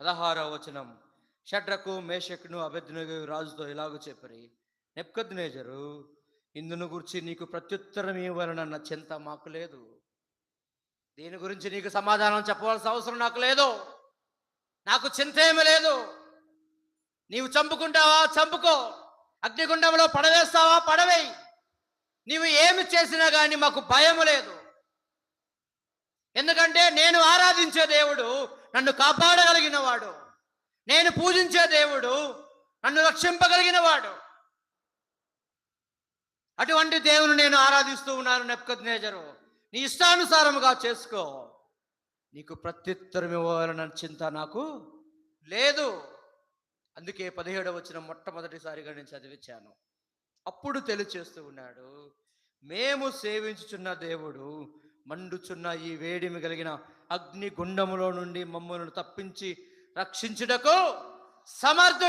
పదహారవ వచనం. షడ్రకు మేషకును అభ్యర్థును రాజుతో ఇలాగ చెప్పరి? నెప్కద్నేజరు ఇందును గురించి నీకు ప్రత్యుత్తరం ఇవ్వాలన్న చింత మాకు లేదు. దీని గురించి నీకు సమాధానం చెప్పవలసిన అవసరం నాకు లేదు. నాకు చింత ఏమీ లేదు. నీవు చంపుకుంటావా? చంపుకో. అగ్నిగుండంలో పడవేస్తావా? పడవేయి. నీవు ఏమి చేసినా కానీ మాకు భయం లేదు. ఎందుకంటే నేను ఆరాధించే దేవుడు నన్ను కాపాడగలిగిన వాడు నేను పూజించే దేవుడు నన్ను రక్షింపగలిగిన వాడు అటువంటి దేవుని నేను ఆరాధిస్తూ ఉన్నాను నెప్కద్నేజరు నీ ఇష్టానుసారముగా చేసుకో. నీకు ప్రత్యుత్తరం ఇవ్వాలన్న చింత నాకు లేదు. అందుకే పదిహేడవ వచ్చిన మొట్టమొదటిసారిగా నేను చదివించాను. అప్పుడు తెలియచేస్తూ ఉన్నాడు మేము సేవించుచున్న దేవుడు మండుచున్న ఈ వేడిమి కలిగిన అగ్ని గుండములో నుండి మమ్మల్ని తప్పించి రక్షించుటకు సమర్థ